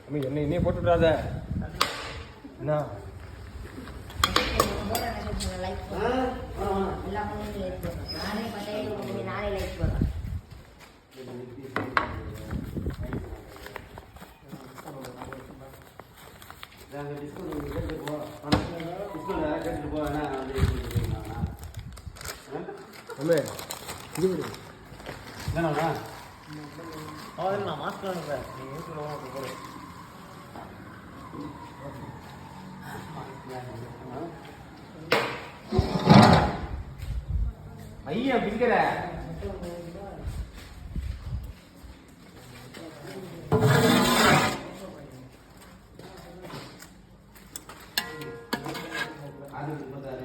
அம்மி என்ன இன்னே போட்டு விடாத என்ன? லைக் போடுறேன் எல்லாம் பண்ணி லைக் போடுறேன் நானே பத்தாயிரம் நான் நானே நீங்கள் போடுறேன் அம்மே அப்படி போடு ஐயா பிங்கிற அது